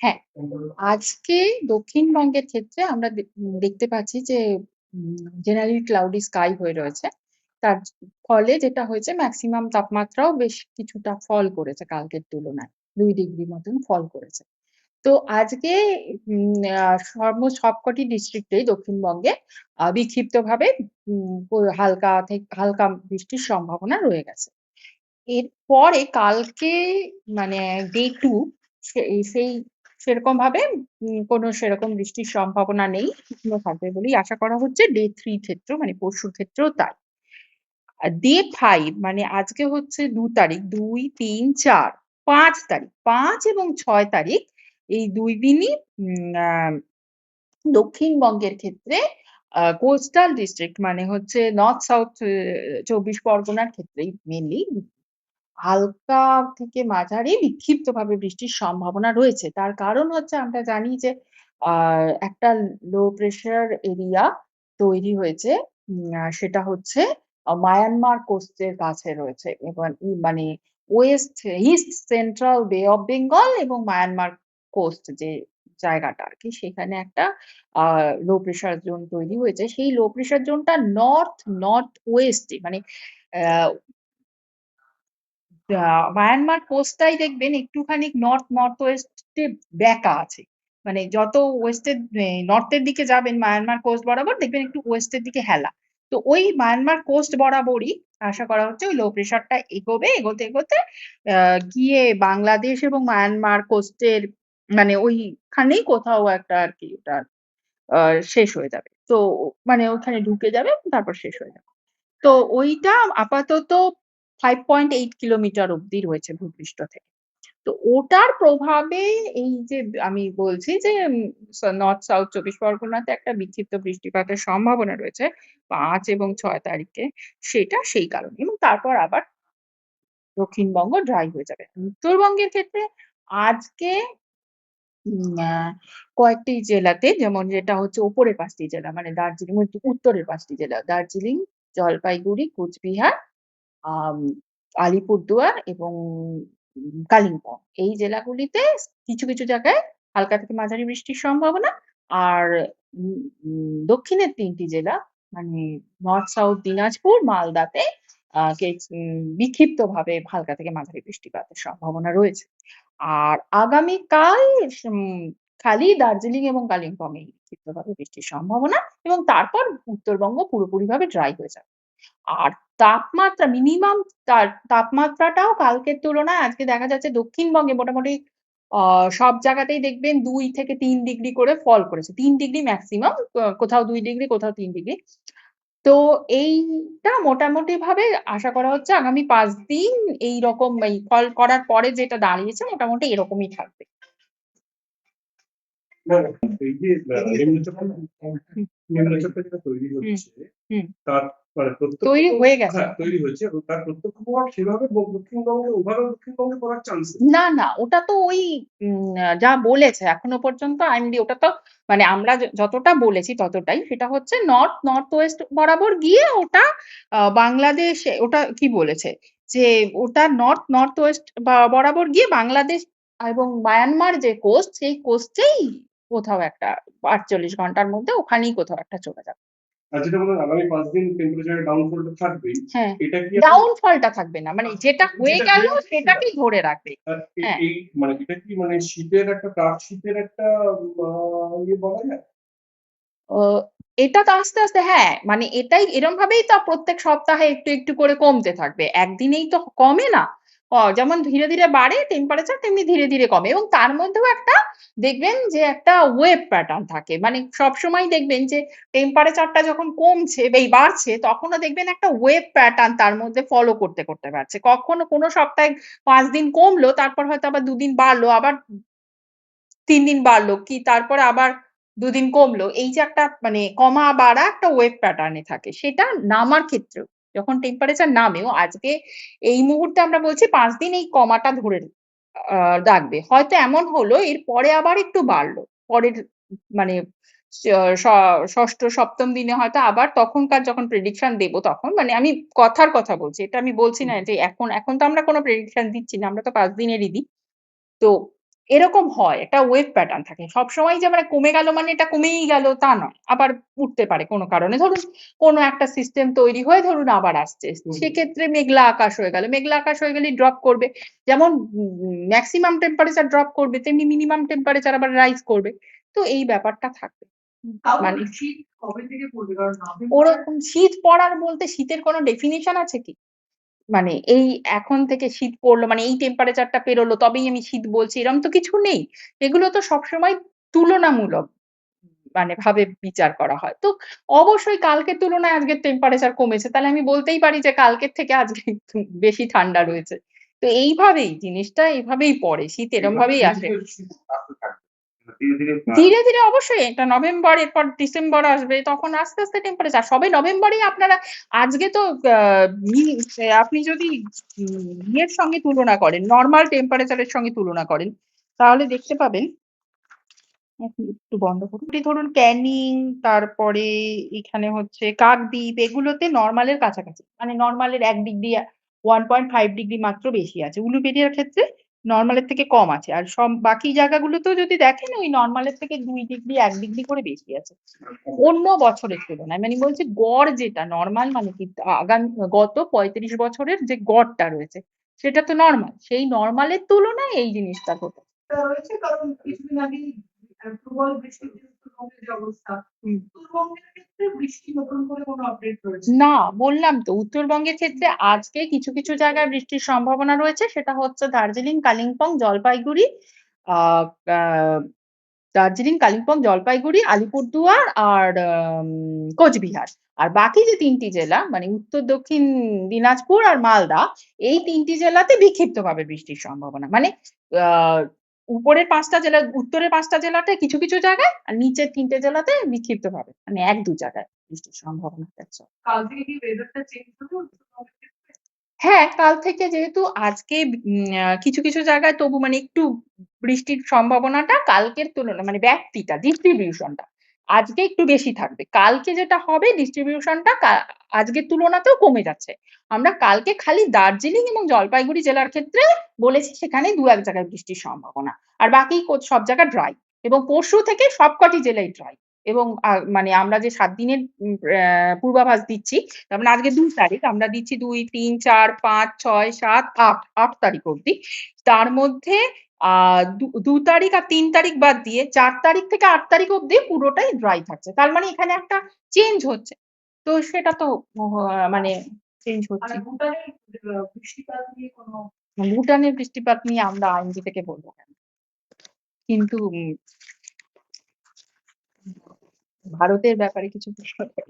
হ্যাঁ, আজকে দক্ষিণবঙ্গের ক্ষেত্রে আমরা দেখতে পাচ্ছি যে জেনারেলি ক্লাউডি স্কাই হয়ে রয়েছে। তার ফলে যেটা হয়েছে মেক্সিমাম তাপমাত্রাও বেশ কিছুটা ফল করেছে কালকের তুলনায়। দুই ডিগ্রি মতন ফল করেছে। তো আজকে সর্ব সবকটি ডিস্ট্রিক্টেই দক্ষিণবঙ্গে বিক্ষিপ্তভাবে হালকা থেক হালকা বৃষ্টির সম্ভাবনা রয়ে গেছে। এরপরে কালকে মানে ডে 2 সে সেই সেরকমভাবে উম কোনো সেরকম বৃষ্টির সম্ভাবনা নেই। শুকনো থাকবে বলেই আশা করা হচ্ছে। ডে 3 ক্ষেত্রেও মানে পরশুর ক্ষেত্রেও তাই। ডে 5 মানে আজকে হচ্ছে ২ তারিখ, ২, ৩, ৪, ৫ তারিখ। ৫ এবং ৬ তারিখ এই ২ দিনই উম দক্ষিণবঙ্গের ক্ষেত্রে কোস্টাল ডিস্ট্রিক্ট মানে হচ্ছে নর্থ সাউথ ২৪ পরগনার ক্ষেত্রেই মেইনলি হালকা থেকে মাঝারি বিক্ষিপ্তভাবে বৃষ্টির সম্ভাবনা রয়েছে। তার কারণ হচ্ছে আমরা জানি যে আ একটা লো প্রেশার এরিয়া তৈরি হয়েছে। সেটা হচ্ছে মায়ানমার কোস্ট এর কাছে রয়েছে। এবার ই মানে west east central bay of Bengal এবং মায়ানমার কোস্ট যে জায়গাটা আর কি সেখানে একটা লো প্রেশার জোন তৈরি হয়েছে। সেই লো প্রেশার জোনটা নর্থ, নর্থ ওয়েস্ট মানে মায়ানমার কোস্টটাই দেখবেন একটুখানি নর্থ, নর্থ ওয়েস্ট ব্যাকা আছে। মানে যত ওয়েস্ট এর এ নর্থ এর দিকে যাবেন মায়ানমার কোস্ট বরাবর দেখবেন একটু ওয়েস্ট এর দিকে হেলা। তো ওই মায়ানমার কোস্ট বরাবরই আশা করা হচ্ছে ওই লো প্রেশারটা এগোবে। এগোতে, এগোতে গিয়ে বাংলাদেশ এবং মায়ানমার কোস্টের মানে ওইখানেই কোথাও একটা আরকি ওটা আ শেষ হয়ে যাবে। তো মানে ওখানে ঢুকে যাবে তারপর শেষ হয়ে যাবে। তো ওইটা আপাতত 5.8 কিলোমিটার অব্দি রয়েছে ভূপৃষ্ঠ থেকে। তো ওটার প্রভাবে এই যে আমি বলছি যে নর্থ সাউথ ২৪ পরগনাতে একটা বিক্ষিপ্ত বৃষ্টিপাতের সম্ভাবনা রয়েছে ৫ এবং ৬ তারিখে। সেটা সেই কারণে এবং তারপর আবার দক্ষিণবঙ্গ ড্রাই হয়ে যাবে। উত্তরবঙ্গের ক্ষেত্রে আজকে কয়েকটি জেলাতে যেমন যেটা হচ্ছে উপরের পাঁচটি জেলা মানে দার্জিলিং উত্তরের পাঁচটি জেলা। দার্জিলিং, জলপাইগুড়ি, কোচবিহার, আলিপুরদুয়ার এবং কালিম্পং। এই জেলাগুলিতে কিছু, কিছু জায়গায় হালকা থেকে মাঝারি বৃষ্টির সম্ভাবনা। আর দক্ষিণের তিনটি জেলা মানে নর্থ সাউথ দিনাজপুর, মালদাতে উম বিক্ষিপ্তভাবে হালকা থেকে মাঝারি বৃষ্টিপাতের সম্ভাবনা রয়েছে। আর আগামীকাল খালি দার্জিলিং এবং কালিম্পং এই বিক্ষিপ্তভাবে বৃষ্টির সম্ভাবনা এবং তারপর উত্তরবঙ্গ পুরোপুরিভাবে ড্রাই হয়ে যাবে। আর তাপমাত্রা মিনিমাম তার তাপমাত্রাটাও কালকের তুলনায় আজকে দেখা যাচ্ছে দক্ষিণবঙ্গে মোটামুটি সব জায়গাতেই দেখবেন দুই থেকে তিন ডিগ্রি করে ফল করেছে। তিন ডিগ্রি ম্যাক্সিমাম কোথাও দুই ডিগ্রি, কোথাও তিন ডিগ্রি। তো এইটা মোটামুটি ভাবে আশা করা হচ্ছে আগামী পাঁচ দিন এইরকম এই ফল করার পরে যেটা দাঁড়িয়েছে মোটামুটি এরকমই থাকবে। না, না এই যে আ নিম্নচাপটা হুম। নিম্নচাপটা যেটা তৈরি হুম, হচ্ছে হুম। তার প্রত্যক্ষ তৈরি তো হয়ে গেছে। তৈরি হয়েছে এবং তার প্রত্যক্ষ প্রভাব সেভাবে দক্ষিণবঙ্গে ওভারঅল দক্ষিণবঙ্গে পড়ার চান্স না, না ওটা তো ওই যা বলেছে এখনও পর্যন্ত আইএমডি ওটা তো মানে আমরা যতটা বলেছি ততটাই। সেটা হচ্ছে নর্থ, নর্থ ওয়েস্ট বরাবর গিয়ে ওটা বাংলাদেশ ওটা কি বলেছে? যে ওটা নর্থ, নর্থ ওয়েস্ট বরাবর গিয়ে বাংলাদেশ এবং মায়ানমার যে কোস্ট সেই কোস্টেই কোথাও একটা ৪৮ ঘণ্টার মধ্যে ওখানেই কোথাও একটা চলে যাবে। আর যেটা আগামী ৫ দিন টেম্পারেচার এর ডাউনফল টা থাকবেই। হ্যাঁ, এটা কি আপনার থাকবে না। মানে যেটা হয়ে গেল ধরে রাখবে। হ্যাঁ। এই মানে এটা কি মানে শীতের একটা তাপ শীতের একটা ইয়ে বলা যায়? ও এটা তো আস্তে, আস্তে হ্যাঁ, মানে এটাই এরমভাবেই তো প্রত্যেক সপ্তাহে একটু, একটু করে কমতে থাকবে। একদিনেই তো কমে না। যেমন ধীরে, ধীরে বাড়ে টেম্পারেচার তেমনি ধীরে, ধীরে কমে এবং তার মধ্যেও একটা দেখবেন যে একটা ওয়েভ প্যাটার্ন থাকে। মানে সবসময় দেখবেন যে টেম্পারেচারটা যখন কমছে এই বাড়ছে তখনও দেখবেন একটা ওয়েভ প্যাটার্ন তার মধ্যে ফলো করতে, করতে বাড়ছে। কখনো কোনো সপ্তাহে পাঁচ দিন কমলো তারপর হয়তো আবার দুদিন বাড়লো আবার তিন দিন বাড়লো কি তারপরে আবার দুদিন কমলো। এই যে একটা মানে কমা বাড়া একটা ওয়েভ প্যাটার্ন থাকে। সেটা নামার ক্ষেত্রেও। যখন টেম্পারেচার নামেও আজকে এই মুহূর্তে আমরা বলছি পাঁচ দিন এই কমাটা ধরে রাখবে। হয়তো এমন হলো এর পরে আবার একটু বাড়লো। পরের মানে ষষ্ঠ, সপ্তম দিনে হয়তো আবার তখনকার যখন প্রেডিকশন দেব তখন মানে আমি কথার কথা বলছি। এটা আমি বলছি না যে এখন, এখন তো আমরা কোনো প্রেডিকশন দিচ্ছি না। আমরা তো পাঁচ দিনেরই দিই। তো এরকম হয়। একটা ওয়েভ প্যাটার্ন থাকে। সবসময় যে মানে কমে গেল মানে এটা কমেই গেল তা নয়। আবার উঠতে পারে কোন কারণে। ধরুন কোনো একটা সিস্টেম তৈরি হয়ে ধরুন আবার আসছে। সেক্ষেত্রে মেঘলা আকাশ হয়ে গেল। মেঘলা আকাশ হয়ে গেলেই ড্রপ করবে। যেমন ম্যাক্সিমাম টেম্পারেচার ড্রপ করবে তেমনি মিনিমাম টেম্পারেচার আবার রাইজ করবে। তো এই ব্যাপারটা থাকবে। মানে ওরকম শীত পড়ার বলতে শীতের কোনো ডেফিনিশন আছে কি? মানে এই এখন থেকে শীত পড়ল মানে এই টেম্পারেচারটা পেরোলো তবেই আমি শীত বলছি এরকম তো কিছু নেই। এগুলো তো সবসময় তুলনামূলক মানে ভাবে বিচার করা হয়। তো অবশ্যই কালকের তুলনায় আজকের টেম্পারেচার কমেছে। তাহলে আমি বলতেই পারি যে কালকের থেকে আজকে একটু বেশি ঠান্ডা রয়েছে। তো এইভাবেই জিনিসটা এভাবেই পড়ে। শীত এরম ভাবেই আসে। ধীরে। ধীরে, অবশ্যই এটা নভেম্বর এরপর ডিসেম্বর আসবে। তখন আস্তে, আস্তে টেম্পারেচার সবে নভেম্বরেই আপনারা আজকে তো আপনি যদি ইয়ের সঙ্গে তুলনা করেন, নরমাল টেম্পারেচার এর সঙ্গে তুলনা করেন, তাহলে দেখতে পাবেন একটু বন্ধ করুন। ধরুন ক্যানিং তারপরে এখানে হচ্ছে কাকদ্বীপ এগুলোতে নর্মালের কাছাকাছি। মানে নরমাল এর ১ ডিগ্রি 1.5 ডিগ্রি মাত্র বেশি আছে। উলুবেড়িয়ার ক্ষেত্রে নরমাল এর থেকে কম আছে। আর সব বাকি জায়গাগুলোতেও যদি দেখেন, ওই নর্মালের থেকে দুই ডিগ্রি এক ডিগ্রি করে বেশি আছে। অন্য বছরের তুলনায়। মানে বলছি গড় যেটা নর্মাল মানে কি, আগামী, গত ৩৫ বছরের যে গড়টা রয়েছে, সেটা তো নর্মাল সেই নর্মালের তুলনায় এই জিনিসটা ঘটে রয়েছে, কারণ কিছুদিন আগেই আ প্রবল উত্তরবঙ্গের যে অবস্থা। উত্তরবঙ্গের ক্ষেত্রে বৃষ্টি নতুন করে কোন আপডেট রয়েছে? না, বললাম তো উত্তরবঙ্গের ক্ষেত্রে আজকে কিছু, কিছু জায়গায় বৃষ্টির সম্ভাবনা রয়েছে। সেটা হচ্ছে দার্জিলিং, কালিম্পং, জলপাইগুড়ি, দার্জিলিং, কালিম্পং, জলপাইগুড়ি, আলিপুরদুয়ার আর কোচবিহার। আর বাকি যে তিনটি জেলা মানে উত্তর, দক্ষিণ দিনাজপুর আর মালদা এই তিনটি জেলাতে বিক্ষিপ্তভাবে বৃষ্টির সম্ভাবনা। মানে উপরের ৫ টা জেলা উত্তরের ৫ টা জেলাতে কিছু, কিছু জায়গায় আর নিচের ৩ টে জেলাতে বিক্ষিপ্তভাবে। মানে ১-২ জায়গায় বৃষ্টির সম্ভাবনা? হ্যাঁ, কাল থেকে যেহেতু আজকে কিছু, কিছু জায়গায় তবু মানে একটু বৃষ্টির সম্ভাবনাটা কালকের তুলনায় মানে ব্যাপ্তিটা ডিস্ট্রিবিউশন টা আজকে একটু বেশি থাকবে। কালকে যেটা হবে ডিস্ট্রিবিউশনটা আজকের তুলনাতেও কমে যাচ্ছে। আমরা কালকে খালি দার্জিলিং এবং জলপাইগুড়ি জেলার ক্ষেত্রে বলেছি সেখানে ২-১ জায়গায় বৃষ্টির সম্ভাবনা। আর বাকি সব জায়গা ড্রাই। এবং পরশু থেকে সবকটি জেলাই ড্রাই। এবং মানে আমরা যে সাত দিনের পূর্বাভাস দিচ্ছি, তার মানে আজকে দুই তারিখ আমরা দিচ্ছি ২, ৩, ৪, ৫, ৬, ৭, ৮, ৮ তারিখ অবধি। তার মধ্যে দু তারিখ আর ৩ তারিখ বাদ দিয়ে ৪ তারিখ থেকে ৮ তারিখ অবধি পুরোটাই ড্রাই থাকছে। তার মানে এখানে একটা চেঞ্জ হচ্ছে। তো সেটা তো মানে চেঞ্জ আর হচ্ছেই। ভুটানের বৃষ্টিপাত নিয়ে কোন ভুটানের বৃষ্টিপাত নিয়ে আমরা আইনজি থেকে বলব কেন? কিন্তু ভারতের ব্যাপারে কিছু ঠিক আছে।